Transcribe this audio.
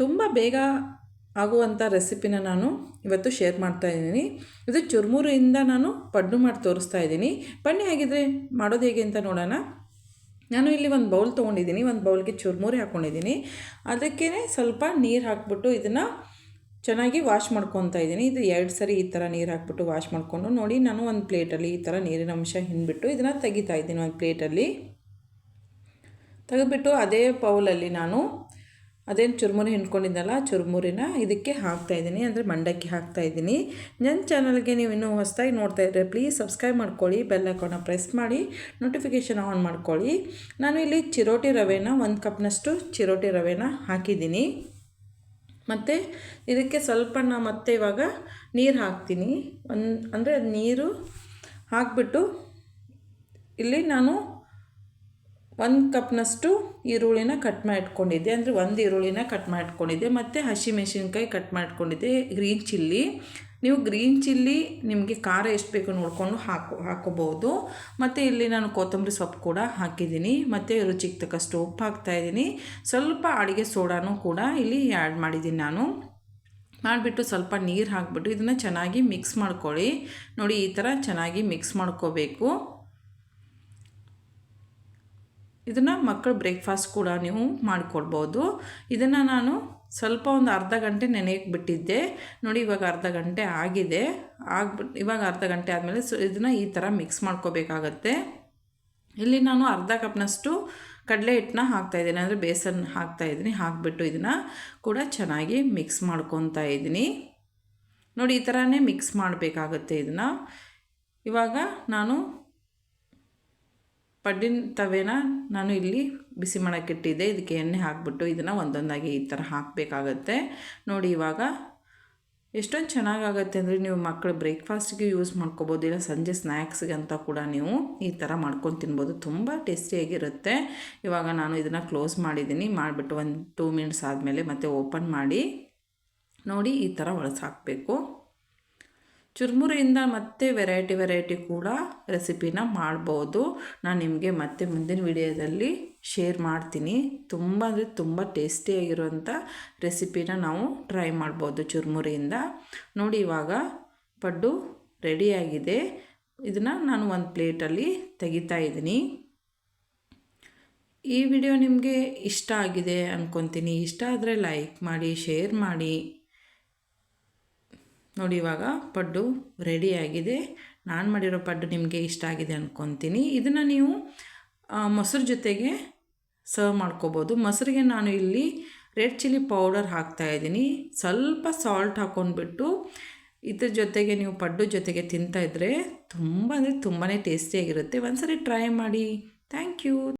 ತುಂಬ ಬೇಗ ಆಗುವಂಥ ರೆಸಿಪಿನ ನಾನು ಇವತ್ತು ಶೇರ್ ಮಾಡ್ತಾ ಇದ್ದೀನಿ. ಇದು ಚುರ್ಮುರಿಯಿಂದ ನಾನು ಪಡ್ಡು ಮಾಡಿ ತೋರಿಸ್ತಾ ಇದ್ದೀನಿ. ಬನ್ನಿ ಆಗಿದ್ರೆ ಮಾಡೋದು ಹೇಗೆ ಅಂತ ನೋಡೋಣ. ನಾನು ಇಲ್ಲಿ ಒಂದು ಬೌಲ್ ತೊಗೊಂಡಿದ್ದೀನಿ. ಒಂದು ಬೌಲ್ಗೆ ಚುರ್ಮುರಿ ಹಾಕ್ಕೊಂಡಿದ್ದೀನಿ ಅದಕ್ಕೇ ಸ್ವಲ್ಪ ನೀರು ಹಾಕ್ಬಿಟ್ಟು ಇದನ್ನು ಚೆನ್ನಾಗಿ ವಾಶ್ ಮಾಡ್ಕೊತಾ ಇದ್ದೀನಿ. ಇದು ಎರಡು ಸರಿ ಈ ಥರ ನೀರು ಹಾಕ್ಬಿಟ್ಟು ವಾಶ್ ಮಾಡಿಕೊಂಡು ನೋಡಿ, ನಾನು ಒಂದು ಪ್ಲೇಟಲ್ಲಿ ಈ ಥರ ನೀರಿನ ಅಂಶ ಹಿಂದ್ಬಿಟ್ಟು ಇದನ್ನು ತೆಗಿತಾ ಇದ್ದೀನಿ ಒಂದು ಪ್ಲೇಟಲ್ಲಿ. ತೆಗೆದ್ಬಿಟ್ಟು ಅದೇ ಬೌಲಲ್ಲಿ ನಾನು ಅದೇನು ಚುರುಮುರಿ ಹಿಂಡ್ಕೊಂಡಿದ್ದಲ್ಲ ಚುರುಮುರಿನ ಇದಕ್ಕೆ ಹಾಕ್ತಾಯಿದ್ದೀನಿ ಅಂದರೆ ಮಂಡಕ್ಕಿ ಹಾಕ್ತಾಯಿದ್ದೀನಿ ನನ್ನ ಚಾನಲ್ಗೆ ನೀವು ಇನ್ನೂ ಹೊಸದಾಗಿ ನೋಡ್ತಾ ಇದ್ದರೆ ಪ್ಲೀಸ್ ಸಬ್ಸ್ಕ್ರೈಬ್ ಮಾಡ್ಕೊಳ್ಳಿ ಬೆಲ್ ಐಕಾನ ಪ್ರೆಸ್ ಮಾಡಿ ನೋಟಿಫಿಕೇಷನ್ ಆನ್ ಮಾಡ್ಕೊಳ್ಳಿ. ನಾನು ಇಲ್ಲಿ ಚಿರೋಟಿ ರವೆನ ಒಂದು ಕಪ್ನಷ್ಟು ಚಿರೋಟಿ ರವೆನ ಹಾಕಿದ್ದೀನಿ. ಮತ್ತು ಇದಕ್ಕೆ ಸ್ವಲ್ಪ ನಾನು ಮತ್ತೆ ಇವಾಗ ನೀರು ಹಾಕ್ತೀನಿ. ಒಂದು, ಅಂದರೆ ನೀರು ಹಾಕ್ಬಿಟ್ಟು ಇಲ್ಲಿ ನಾನು ಒಂದು ಕಪ್ನಷ್ಟು ಈರುಳ್ಳಿನ ಕಟ್ ಮಾಡಿಟ್ಕೊಂಡಿದ್ದೆ ಅಂದರೆ ಒಂದು ಈರುಳ್ಳಿನ ಕಟ್ ಮಾಡಿಟ್ಕೊಂಡಿದ್ದೆ ಮತ್ತು ಹಸಿಮೆಣಸಿನ್ಕಾಯಿ ಕಟ್ ಮಾಡಿಕೊಂಡಿದ್ದೆ. ಗ್ರೀನ್ ಚಿಲ್ಲಿ ನೀವು ಗ್ರೀನ್ ಚಿಲ್ಲಿ ನಿಮಗೆ ಖಾರ ಎಷ್ಟು ಬೇಕು ನೋಡಿಕೊಂಡು ಹಾಕು ಹಾಕೋಬೋದು ಮತ್ತು ಇಲ್ಲಿ ನಾನು ಕೊತ್ತಂಬರಿ ಸೊಪ್ಪು ಕೂಡ ಹಾಕಿದ್ದೀನಿ. ಮತ್ತು ರುಚಿಗೆ ತಕ್ಕಷ್ಟು ಉಪ್ಪು ಹಾಕ್ತಾಯಿದ್ದೀನಿ ಸ್ವಲ್ಪ ಅಡುಗೆ ಸೋಡಾನು ಕೂಡ ಇಲ್ಲಿ ಆ್ಯಡ್ ಮಾಡಿದ್ದೀನಿ ನಾನು. ಮಾಡಿಬಿಟ್ಟು ಸ್ವಲ್ಪ ನೀರು ಹಾಕ್ಬಿಟ್ಟು ಇದನ್ನು ಚೆನ್ನಾಗಿ ಮಿಕ್ಸ್ ಮಾಡ್ಕೊಳ್ಳಿ. ನೋಡಿ, ಈ ಥರ ಚೆನ್ನಾಗಿ ಮಿಕ್ಸ್ ಮಾಡ್ಕೋಬೇಕು. ಇದನ್ನು ಮಕ್ಕಳು ಬ್ರೇಕ್ಫಾಸ್ಟ್ ಕೂಡ ನೀವು ಮಾಡಿಕೊಡ್ಬೋದು ಇದನ್ನು ನಾನು ಸ್ವಲ್ಪ ಒಂದು ಅರ್ಧ ಗಂಟೆ ನೆನೆಯಕ್ಕೆ ಬಿಟ್ಟಿದ್ದೆ. ನೋಡಿ, ಇವಾಗ ಅರ್ಧ ಗಂಟೆ ಆಗಿದೆ. ಆಗ್ಬಿಟ್ಟು ಇವಾಗ ಅರ್ಧ ಗಂಟೆ ಆದಮೇಲೆ ಸೊ, ಇದನ್ನು ಈ ಥರ ಮಿಕ್ಸ್ ಮಾಡ್ಕೋಬೇಕಾಗತ್ತೆ. ಇಲ್ಲಿ ನಾನು ಅರ್ಧ ಕಪ್ನಷ್ಟು ಕಡಲೆ ಹಿಟ್ಟನ್ನ ಹಾಕ್ತಾಯಿದ್ದೀನಿ ಅಂದರೆ ಬೇಸನ್ ಹಾಕ್ತಾಯಿದ್ದೀನಿ ಹಾಕಿಬಿಟ್ಟು ಇದನ್ನು ಕೂಡ ಚೆನ್ನಾಗಿ ಮಿಕ್ಸ್ ಮಾಡ್ಕೊತಾ ಇದ್ದೀನಿ. ನೋಡಿ, ಈ ಥರನೇ ಮಿಕ್ಸ್ ಮಾಡಬೇಕಾಗತ್ತೆ ಇದನ್ನು. ಇವಾಗ ನಾನು ಪಡ್ಡಿನ ತವೆನ ನಾನು ಇಲ್ಲಿ ಬಿಸಿ ಮಾಡೋಕ್ಕಿಟ್ಟಿದ್ದೆ ಇದಕ್ಕೆ ಎಣ್ಣೆ ಹಾಕ್ಬಿಟ್ಟು ಇದನ್ನು ಒಂದೊಂದಾಗಿ ಈ ಥರ ಹಾಕಬೇಕಾಗತ್ತೆ. ನೋಡಿ ಇವಾಗ ಎಷ್ಟೊಂದು ಚೆನ್ನಾಗಾಗತ್ತೆ ಅಂದರೆ ನೀವು ಮಕ್ಕಳು ಬ್ರೇಕ್ಫಾಸ್ಟ್ಗೆ ಯೂಸ್ ಮಾಡ್ಕೋಬೋದು, ಇಲ್ಲ ಸಂಜೆ ಸ್ನ್ಯಾಕ್ಸ್ಗೆ ಅಂತ ಕೂಡ ನೀವು ಈ ಥರ ಮಾಡ್ಕೊಂಡು ತಿನ್ಬೋದು. ತುಂಬ ಟೇಸ್ಟಿಯಾಗಿರುತ್ತೆ ಇವಾಗ ನಾನು ಇದನ್ನು ಕ್ಲೋಸ್ ಮಾಡಿದ್ದೀನಿ. ಮಾಡಿಬಿಟ್ಟು ಒಂದು ಟೂ ಮಿನಿಟ್ಸ್ ಆದಮೇಲೆ ಮತ್ತೆ ಓಪನ್ ಮಾಡಿ ನೋಡಿ ಈ ಥರ ಒಳಸಿ ಹಾಕಬೇಕು ಚುರುಮುರಿಯಿಂದ ಮತ್ತೆ ವೆರೈಟಿ ವೆರೈಟಿ ಕೂಡ ರೆಸಿಪಿನ ಮಾಡ್ಬೋದು. ನಾನು ನಿಮಗೆ ಮತ್ತೆ ಮುಂದಿನ ವಿಡಿಯೋದಲ್ಲಿ ಶೇರ್ ಮಾಡ್ತೀನಿ. ತುಂಬ ಅಂದರೆ ತುಂಬ ಟೇಸ್ಟಿಯಾಗಿರುವಂಥ ರೆಸಿಪಿನ ನಾವು ಟ್ರೈ ಮಾಡ್ಬೋದು ಚುರುಮುರಿಯಿಂದ. ನೋಡಿ, ಇವಾಗ ಪಡ್ಡು ರೆಡಿಯಾಗಿದೆ ಇದನ್ನು ನಾನು ಒಂದು ಪ್ಲೇಟಲ್ಲಿ ತೆಗಿತಾ ಇದ್ದೀನಿ. ಈ ವಿಡಿಯೋ ನಿಮಗೆ ಇಷ್ಟ ಆಗಿದೆ ಅಂದ್ಕೊತೀನಿ ಇಷ್ಟ ಆದರೆ ಲೈಕ್ ಮಾಡಿ ಶೇರ್ ಮಾಡಿ. ನೋಡಿ, ಇವಾಗ ಪಡ್ಡು ರೆಡಿಯಾಗಿದೆ ನಾನು ಮಾಡಿರೋ ಪಡ್ಡು ನಿಮಗೆ ಇಷ್ಟ ಆಗಿದೆ ಅಂದ್ಕೊತೀನಿ ಇದನ್ನು ನೀವು ಮೊಸರು ಜೊತೆಗೆ ಸರ್ವ್ ಮಾಡ್ಕೋಬೋದು. ಮೊಸರಿಗೆ ನಾನು ಇಲ್ಲಿ ರೆಡ್ ಚಿಲ್ಲಿ ಪೌಡರ್ ಹಾಕ್ತಾಯಿದ್ದೀನಿ ಸ್ವಲ್ಪ ಸಾಲ್ಟ್ ಹಾಕ್ಕೊಂಡ್ಬಿಟ್ಟು ಇದ್ರ ಜೊತೆಗೆ ನೀವು ಪಡ್ಡು ಜೊತೆಗೆ ತಿಂತಾಯಿದ್ರೆ ತುಂಬ ಅಂದರೆ ತುಂಬಾ ಟೇಸ್ಟಿಯಾಗಿರುತ್ತೆ ಒಂದ್ಸರಿ ಟ್ರೈ ಮಾಡಿ. Thank you